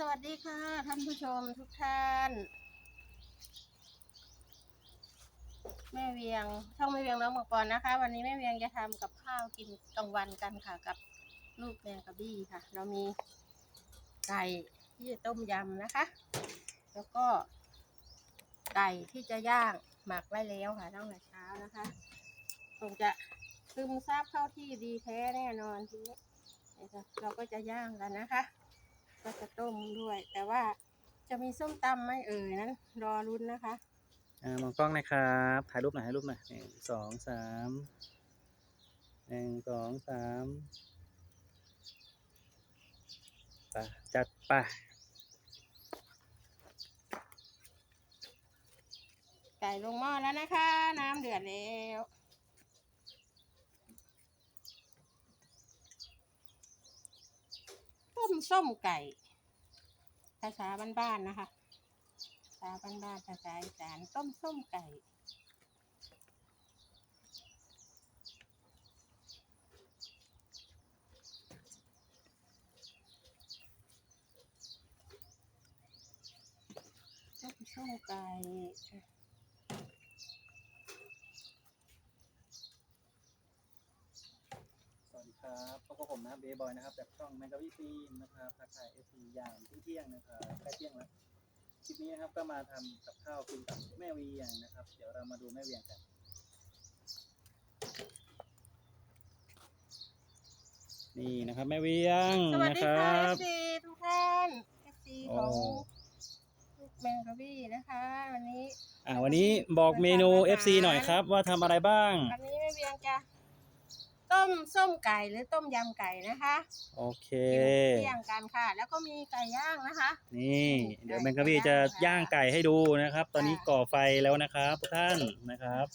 สวัสดีค่ะท่านผู้ชมทุกท่าน แม่เวียงช่องแม่เวียงน้องมังกรนะคะ วันนี้แม่เวียงจะทำกับข้าวกินกลางวันกันค่ะ กับลูกแมงกะบี้ค่ะ เรามีไก่ที่จะต้มยำนะคะ แล้วก็ ไก่ที่จะย่างหมักไว้แล้วค่ะตั้งแต่เช้านะคะคงจะซึมซาบเข้าที่ดีแท้แน่นอนทีนี้เราก็จะย่างกันนะคะ ก็จะต้มด้วย แต่ว่าจะมีส้มตำไหมเอ่ยนั้นรอรุ้นนะคะ อ่ามองกล้องนะครับถ่ายรูปหน่อยถ่ายรูปหน่อยหนึ่งสองสามหนึ่งสองสามไปจัดไปไก่ลงหม้อแล้วนะคะ น้ำเดือดแล้วต้ม ส้มไก่ ภาษาบ้านๆนะคะ ภาษาบ้านๆภาษาอีสานต้มส้มไก่ต้มส้มไก่ สวัสดีครับ พบกับผมนะครับเบย์บอยนะครับจากช่องแมงกะพี่ฟิล์มนะครับทักทายเอฟซีอย่างเที่ยงๆนะครับใกล้เที่ยงแล้วคลิปนี้นะครับก็มาทำกับข้าวกินกับแม่เวียงนะครับ เดี๋ยวเรามาดูแม่เวียงกันนี่นะครับแม่เวียงสวัสนะดีคค่ะรับ FC ทุกท่าน FC โอ้ของลูกแมงกะบี้นะคะ วันนี้ อ่าวันนี้บอกเมนู FC หน่อยครับ ว่าทำอะไรบ้าง วันนี้แม่เบียงจะ ต้มส้มไก่หรือต้มยำไก่นะคะโอเค กินเที่ยงกันค่ะ แล้วก็มีไก่ย่างนะคะ นี่ เดี๋ยวแมงกะพี่จะย่างไก่ให้ดูนะครับ ตอนนี้ก่อไฟแล้วนะครับทุกท่านนะครับ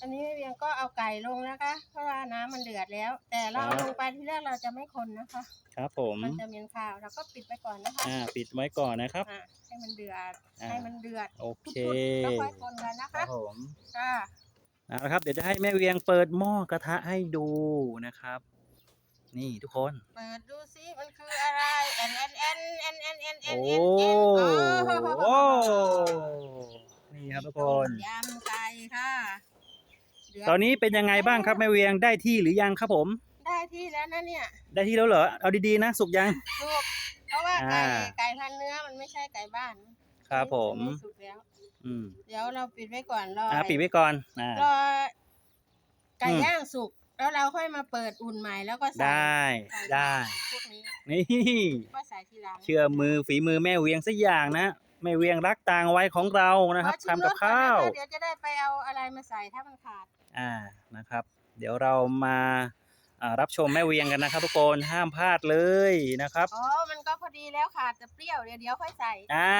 อันนี้แม่เบียงก็เอาไก่ลงนะคะ เพราะว่าน้ำมันเดือดแล้ว แต่เราเอาลงไปที่แรกเราจะไม่คนนะคะ ครับผมมันจะเหมียนข้าวเราก็ปิดไปก่อนนะคะอ่าปิดไว้ก่อนนะครับอะให้มันเดือดอ่าให้มันเดือดโอเคทุกๆแล้วค่อยคนกันนะครัคะบผมค่ะเอา ละครับ เดี๋ยวจะให้แม่เวียงเปิดหม้อกระทะให้ดูนะครับ นี่ทุกคน เปิดดูซิมันคืออะไรแอนแอนแอนแอนแอนแอนแอนโอ้แอนแอนโอ้นี่ครับทุกคน ยำไก่ค่ะเดืดตอนนี้เป็นยังไงบ้างครับแม่เวียงได้ที่หรือยังครับผม ได้ที่แล้วนะเนี่ยได้ที่แล้วเหรอเอาดีๆนะสุกยังสุกเพราะว่าไก่อ่า ไก่พันเนื้อมันไม่ใช่ไก่บ้านครับผม อันนี้สุกแล้ว อืมเดี๋ยวเราปิดไว้ก่อนรออ่าปิดไว้ก่อนอ่ารอไก่อืมย่างสุกแล้วเราค่อยมาเปิดอุ่นใหม่แล้วก็ใส่ได้ใส่ได้ พวกนี้นี่ก็ใส่ทีหลังเชื่อมือฝีมือแม่เวียงสักอย่างนะแม่เวียงรักต่างไว้ของเรานะครับขอชิมทำกับรสก่อนข้าวนะคะเดี๋ยวจะได้ไปเอาอะไรมาใส่ถ้ามันขาด อ่านะครับ เดี๋ยวเรามา อ่ารับชมแม่เวียงกันนะครับทุกคนห้ามพลาดเลยนะครับ อ๋อ มันก็พอดีแล้วขาดแต่เปรี้ยวเดี๋ยวเดี๋ยวค่อยใส่ อ่า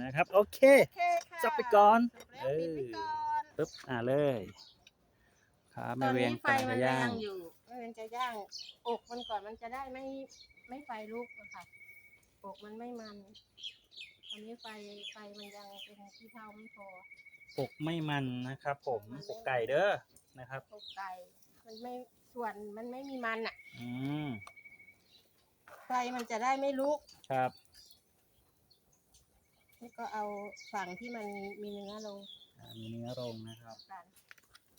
นะครับ โอเคโอเคค่ะจับไปก่อนสุกแล้วปิดไปก่อนปึ๊บอ่าเลย ครับตแม่อนเวียนี้งไฟกำลังมัจะนย่ายังงอยู่มันจะย่างอกมันก่อนมันจะได้ไม่ไม่ไฟลุกอะค่ะอกมันไม่มัน ตอนนี้ไฟไฟมันยังเป็นที่เท่าไม่พอปกไม่มันนะครับ ผมปกไก่เด้อนะครับ อกไก่มันไม่ ส่วนมันไม่มีมันอะอืมไฟมันจะได้ไม่ลุก ครับ แล้วก็เอาฝั่งที่มันมีเนื้อลงอ่ามีเนื้อลงนะครับกัน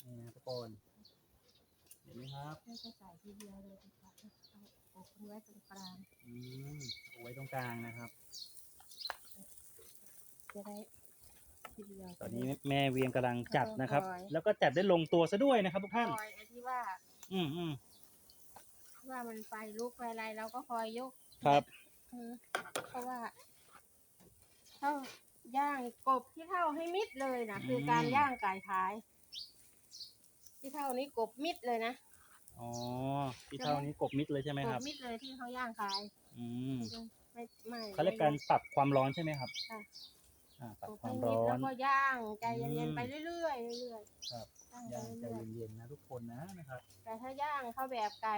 นี่นะทุกคนเห็นไหมครับไม่จะใส่ทีเดียวเลยดีกว่าเอาอกมันไว้ตรงกลางอืมเอาไว้ตรงกลางนะครับ จะได้ทีเดียว ตอนนี้แม่เวียงกำลังจัดนะครับค่อยๆแล้วก็จัดได้ลงตัวซะด้วยนะครับทุกท่านคอยไอ้ที่ว่า อืมอืมว่ามันไฟลุกไฟอะไรเราก็คอยยกครับอืมเพราะว่าเท่าย่างกบที่เท่าให้มิดเลยนะคือการย่างไก่ท้าย ที่เท่านี้กบมิดเลยนะอ๋อที่เท่านี้กบมิดเลยใช่ไหมกครับ บมิดเลยที่เขาย่างขายอืมไม่ไม่เขาเรียกการปรับความร้อนใช่ไหมครับ ค่ะ อ่าปรับกบควาให้มมิร้ดอแล้วน ก็ย่างใจเย็นอืม ๆไปเรื่อยๆเรื่อยครับๆย่างไปย่างใจเรื่อยเย็นๆนะทุกคนนะนะครับ ๆแต่ถ้าย่างเขาแบบไก่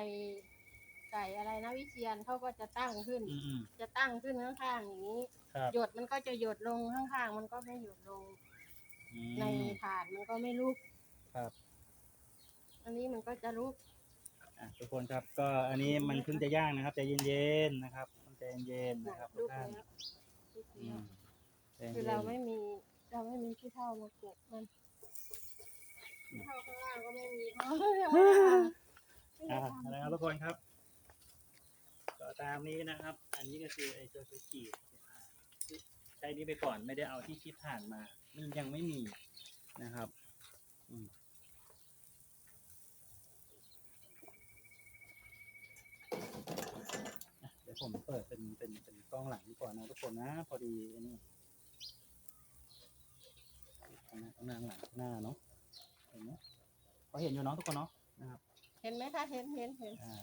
ไก่อะไรนะวิเชียนเขาก็จะตั้งขึ้น อืมอืมจะตั้งขึ้นข้างๆอย่างนี้ครับหยดมันก็จะหยดลงข้างๆ มันก็ไม่หยดลงอืในมถาดมันก็ไม่ลุกครับ อันนี้มันก็จะลุกอะทุกคนครับก็อันนี้มันเพิ่งจะย่างนะครับใจเย็นๆนะครับต้องใจเย็นนะครับทุลูกกท่านแล้วลูกอืแล้วม ใจคือเย็เรานไม่มีเราไม่มีขี้เท่ามากบมันขี้เท่าข้างล่างก็ไม่มีเพราะยังไม่ได้ทำไม่ได้อ่าทำนะครับทุกคนครับก็ตามนี้นะครับ อันนี้ก็คือไอ้ตัวตัวขีดใช้นี้ไปก่อนไม่ได้เอาที่คิดผ่านมา มันยังไม่มีนะครับอืมอะเดี๋ยวผมเปิดเป็นเป็นเป็นกล้องหลังก่อนนะทุกคนนะ พอดีอันนี้ ข้างหน้าข้างหน้าหลังหน้าเนาะเห็นไหมพอเห็นอยู่เนาะทุกคนเนาะนะครับเห็นไหมคะ เห็นเห็นเห็นอ่า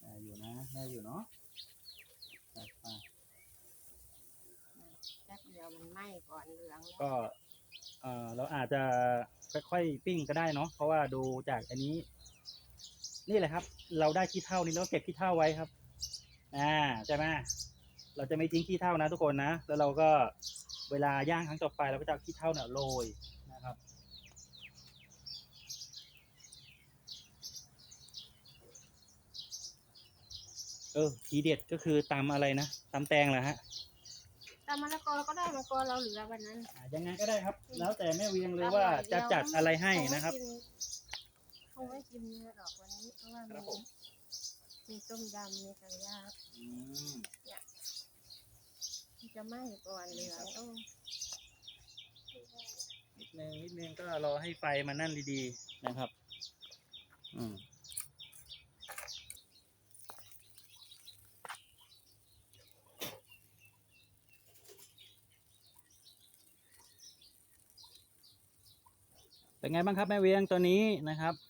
ได้อยู่นะได้อยู่เนาะจัดไปแป๊บเดียวมันไหม้ก่อนเหลืองแล้วก็เออเราอาจจะค่อยๆปิ้งก็ได้เนาะเพราะว่าดูจากอันนี้ นี่แหละครับ เราได้ขี้เท่านี่เราเก็บขี้เท่าไว้ครับ อ่าใช่ไหมเราจะไม่ทิ้งขี้เท่านะทุกคนนะ แล้วเราก็เวลาย่างครั้งต่อไปเราก็จะเอาขี้เท่าเนี่ยโรยนะครับ เออทีเด็ดก็คือตำอะไรนะตำแตงเหรอฮะแต่มะละกอก็ได้มะละกอเราเหลือวันนั้นอ่ายังไงก็ได้ครับ แล้วแต่แม่เวียงเลยตำว่าหน่อยเดีจะยวจัดอะไรให้นะครับ คงไม่กินเนื้อหรอกวันนี้เพราะ ว่าครับมีผมมีต้มยำมีไก่ย่างอืมที่จะไหม้ก่อนเหลืองต้องนิดนึงนิดนึงก็รอให้ไฟมันนั่นดีๆนะครับ อืมเป็นไงบ้างครับแม่เวียงตัวนี้นะครับจะ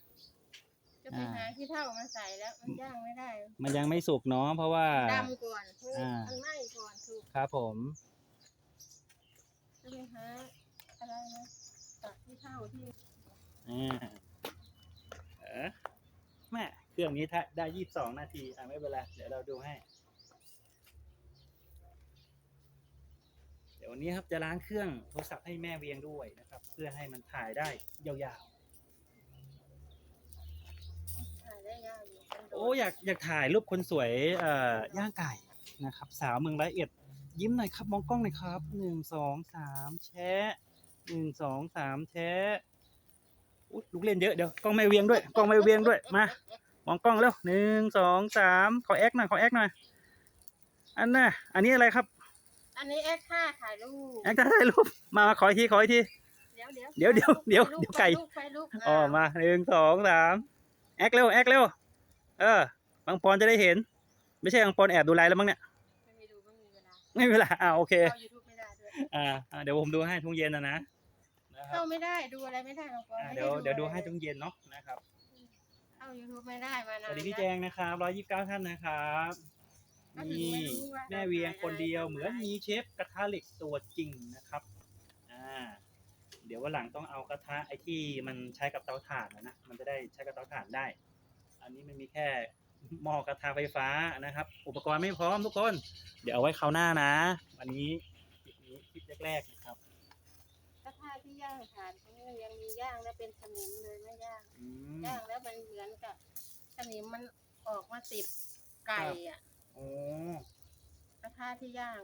ไปหาที่เท่ามาใส่แล้วมันย่างไม่ได้มันยังไม่สุกเนาะเพราะว่า ดำก่อนเพื่ออ่ามัมันไหม้ก่อนถูกครับผม จะไปหาอะไรนะตัดที่เท่าที่อ่าเออแม่เครื่องนี้ถ้าได้ยี่สิบสองนาที อะไม่เป็นไร เดี๋ยวเราดูให้ เดี๋ยววันนี้ครับจะล้างเครื่องโทรศัพท์ให้แม่เวียงด้วยนะครับ เพื่อให้มันถ่ายได้ยาว ถ่ายได้ยากอยู่เป็น ๆ โดโอ้อยากอยากถ่ายรูปคนสวยเอ่อย่างไก่นะครับ สาวเมืองร้อยเอ็ดยิ้มหน่อยครับมองกล้องหน่อยครับหนึ่งสองสามแชะหนึ่งสองสามแชะอุ๊ยลูกเล่นเยอะเดี๋ยวกล้องไม่เวียงด้วยกล้องไม่เวียงด้วยมามองกล้องเร็วหนึ่งสองสามขอแอคหน่อยขอแอคหน่อยอันน่ะอันนี้อะไรครับอันนี้เอ็กค่าถ่ายรูปแอคถ่ายรูปมามาขออีกทีขออีกที เดี๋ยวเดี๋ยวเดี๋ยวเดี๋ยวเดี๋ยวไปลูเดี๋ยวไก่ไปลูไปลูกอ๋อมาหนึ่งสองสามแอคเร็วแอคเร็ว เออบางปอนจะได้เห็น ไม่ใช่บางปอนแอบดูไลน์แล้วมั้งเนี่ย ไม่มีดูไม่มีเวลาไม่มีเวลาอ่าโอเค เข้ายูทูบไม่ได้ด้วยอ่าอ่าเดี๋ยวผมดูให้ทุ่งเย็นนะนะนะครัเข้าบไม่ได้ดูอะไรไม่ได้หรอกอ่าเดี๋ยวเดี๋ยวดูให้ทุ่งเย็นเนาะนะครับ เข้ายูทูบไม่ได้มาสนานวัสดีพี่ล้วแจงนะครับร้อยยี่สิบเก้าท่านนะครับก็ถึงนี่ไม่รู้ว่าแม่เวียงคนเดียวเราขายอะไรเหมือนมีเชฟกระทะเหล็กตัวจริงนะครับอ่าเดี๋ยววันหลังต้องเอากระทะไอ้ที่มันใช้กับเตาถ่านนะนะมันจะได้ใช้กับเตาถ่านได้ อันนี้มันมีแค่หม้อกระทะไฟฟ้านะครับ อุปกรณ์ไม่พร้อมทุกคน เดี๋ยวเอาไว้คราวหน้านะวันนี้คลิปนี้คลิปแรกๆนะครับกระทะที่ย่างถ่านเขายังมีย่างแล้วเป็นสนิมเลยไม่ย่างอืมย่างแล้วมันเหมือนกับสนิมมันออกมาติดไก่อะโอ้กระทะที่ย่าง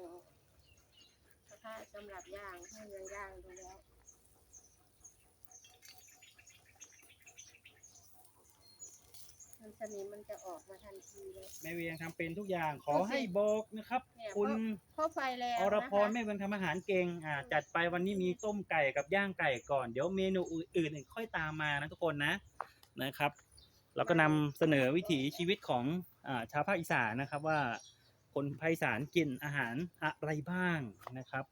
กระทะสำหรับย่างให้ยังย่างดูแล้ว มันสนิมมันจะออกมาทันทีเลย แม่เวียงทำเป็นทุกอย่างขอให้บอกนะครับ เนี่ยคุณเพราะไฟแรงอรนะพรคะแม่เวียงทำอาหารเก่งอ่าจัดไปวันนี้มีต้มไก่กับย่างไก่ก่อน เดี๋ยวเมนูอื่นๆค่อยตามมานะทุกคนนะนะครับ เราก็นำเสนอวิถีชีวิตของอ่าชาวภาคอีสานนะครับว่า คนภาคอีสานกินอาหารอะไรบ้างนะครับ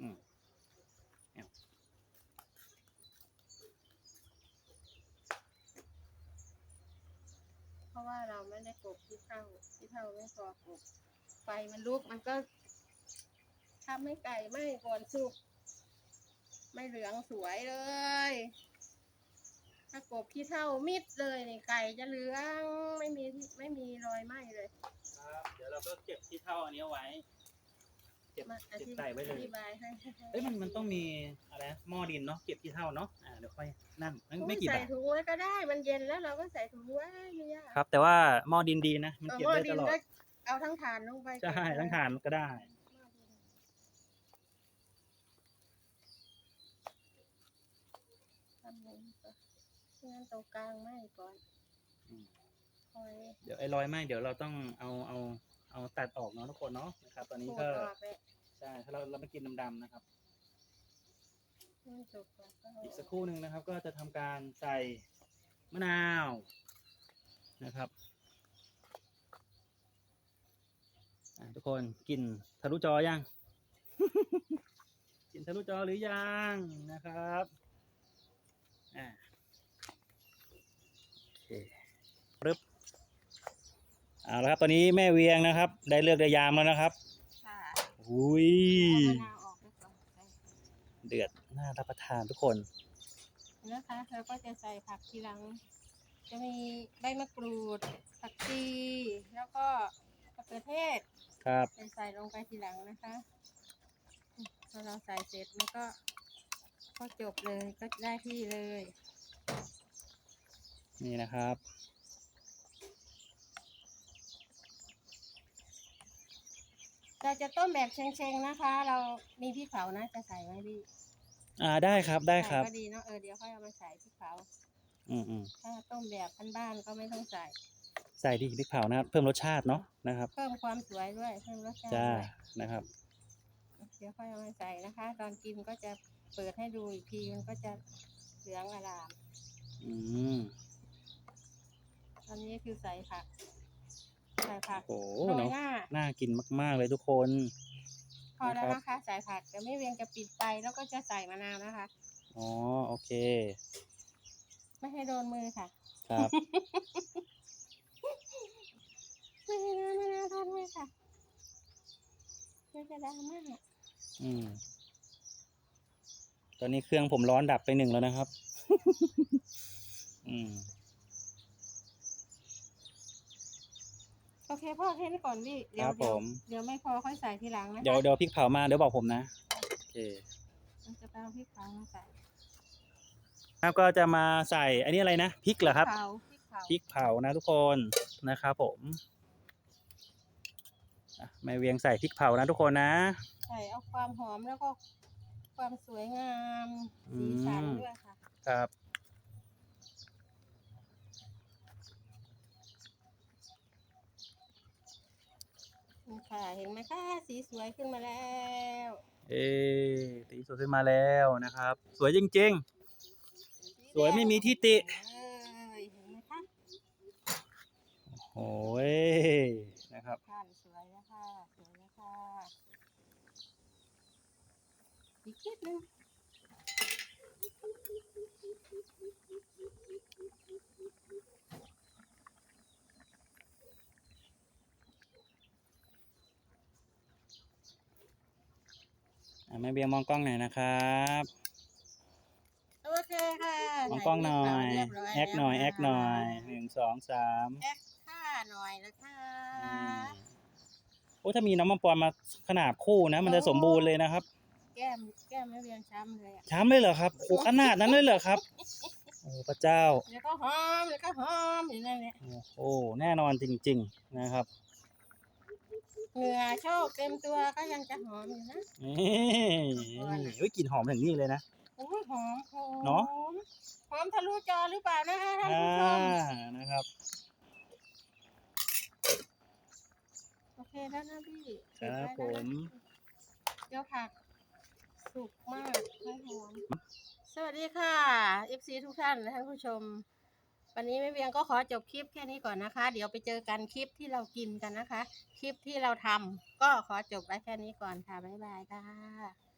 อืม เพราะว่าเรา ไม่ได้กบที่เท่าที่เท่าไม่พอกบไฟมันลุกมันก็ทำไม่ไก่ไม่ก่อนสุก ไม่เหลืองสวยเลย ถ้ากบที่เท่ามิดเลยนี่ไก่จะเหลืองไม่มีไม่มีรอยไหม้เลย ครับ เดี๋ยวเราก็เก็บที่เท่าอันนี้ไว้ ก็บมาอเก็บธิใส่ไว้เลยอธิบายให้เอ้ยมันมันต้องมีอะไรนะหม้อดินเนาะเก็บที่เท่าเนาะอ่าเดี๋ยวค่อยนั่นไม่ไม่กี่ใส่บาทถุงไว้ก็ได้ มันเย็นแล้วเราก็ใส่ถุงไว้ไม่ยากครับ แต่ว่าหม้อดินดีนะมันเออเก็บหม้อได้ดิตนลอดก็เอาทั้งฐานลงไปใช่ทั้งทานก็ได้ทำเลยก็งั้นตรงกลางไม่ก่อนอืม คอยเดี๋ยวไอ้รอยไหมเดี๋ยวเราต้องเอาเอาเอาตัดออกเนาะทุกคนเนาะนะครับตอนนี้ขูดก็ออกเลย ใช่ถ้าเราเราไม่กินดำๆนะครับให้มันสุกก่อนก็เอาอีกสักครู่หนึ่งนะครับ ก็จะทำการใส่มะนาวนะครับอะทุกคนกินทะลุจอยัง กินทะลุจอหรือยังนะครับอะโอเคปึ๊บเอาละครับตอนนี้แม่เวียงนะครับ ได้เลือกได้ยามแล้วนะครับค่ะ อุ้ยเอามะนาวออกแล้วก่อนใส่เดือดน่ารับประทานทุกคนนะคะแล้วก็จะใส่ผักทีหลัง จะมีใบมะกรูด ผักชีแล้วก็มะเขือเทศครับจะใส่ลงไปทีหลังนะคะพอเราใส่เสร็จมันก็ก็จบเลยก็ได้ที่เลย นี่นะครับ เราจะต้มแบบเชงๆนะคะ เรามีพริกเผานะจะใส่ไหมพี่อ่าได้ครับได้ครับ ใส่ก็ดีเนาะเออเดี๋ยวค่อยเอามาใส่พริกเผา อืมอืมถ้าต้มแบบบ้านๆก็ไม่ต้องใส่ ใส่ดีพริกเผานะครับ เพิ่มรสชาติเนาะนะครับ เพิ่มความสวยด้วยเพิ่มรสชาติจ้าด้วยนะครับ เดี๋ยวค่อยเอามาใส่นะคะ ตอนกินก็จะเปิดให้ดูอีกทีมันก็จะเหลืองอลามอืมตอนนี้คือใส่ผัก ใส่ผักโอ้โรยเนาะหน้า น่ากินมาก ๆ เลยทุกคน พอแล้วนะครับ นะคะใส่ผักเดี๋ยวไม่เวียงจะปิดไฟแล้วก็จะใส่มะนาวนะคะ อ๋อโอเคไม่ให้โดนมือค่ะ ครับ ไม่ให้โดนมะนาวโดนมือค่ะมันจะดราม่าอืมตอนนี้เครื่องผมร้อนดับไปหนึ่งแล้วนะครับ อืม โอเคพ่อแค่นี้ก่อนพี่เดี๋คยวรับผเดี๋ยวม เดี๋ยวไม่พอค่อยใส่ทีหลังนะคะเดี๋ยวเดี๋ยวพริกเผามาเดี๋ยวบอกผมนะโอเคเราจะไปเอาพริกเผามาใส่ครับก็จะมาใส่อันนี้อะไรนะพริกเหรอครับ เผาพริกเผาพริกเผานะทุกคนนะครับผมอะแม่เวียงใส่พริกเผานะทุกคนนะ ใส่เอาความหอมแล้วก็ความสวยงามอืสีมสันด้วยค่ะ ครับ ค่ะเห็นไหมคะสีสวยขึ้นมาแล้ว เอ๊สีสวยขึ้นมาแล้วนะครับ สวยจริงสวยไม่มีที่ติ เอ้ยเห็นไหมคะๆโอ้ยนะครับ ท่านสวยแล้วค่ะสวยแล้วค่ะอีกนิดนึง แม่เบียงมองกล้องหน่อยนะครับโอเคค่ะมองกล้องหน่อยใส่พริกเผาเรีบร้แอคหน่อยแล้วแอคหน่อยค่ะหนึ่งสองสามแอคค่าหน่อยนะคะอืมโอ้ถ้ามีน้ำมันปอนมาขนาดคู่นะ มันจะสมบูรณ์เลยนะครับ แก้มแก้มไม่เวียงช้ำเลยอะช้ำเลยเหรอครับโอ้ขนาดนั้นเลยเหรอครับโอ้พระเจ้าเดี๋ยวก็หอมเดี๋ยวก็หอมอยู่นั่นแหละโอ้แน่นอนจริง ๆ นะครับ เหงื่อโชกเต็มตัวก็ยังจะหอมอยู่นะ นี่เฮ้ยกลิ่นหอมถึงนี่เลยนะ โอ้ยหอมหอมเนอะ หอมทะลุจอหรือเปล่านะคะท่านอ่าผู้ชมนะครับ โอเคแล้วนะพี่ครับเก็ไว้ผมแล้วนะเดี๋ยวผักสุกมากไม่หอมสวัสดีค่ะ FC ทุกท่านและท่านผู้ชม วันนี้แม่เวียงก็ขอจบคลิปแค่นี้ก่อนนะคะ เดี๋ยวไปเจอกันคลิปที่เรากินกันนะคะ คลิปที่เราทำก็ขอจบไว้แค่นี้ก่อนค่ะ บ๊ายบายค่ะ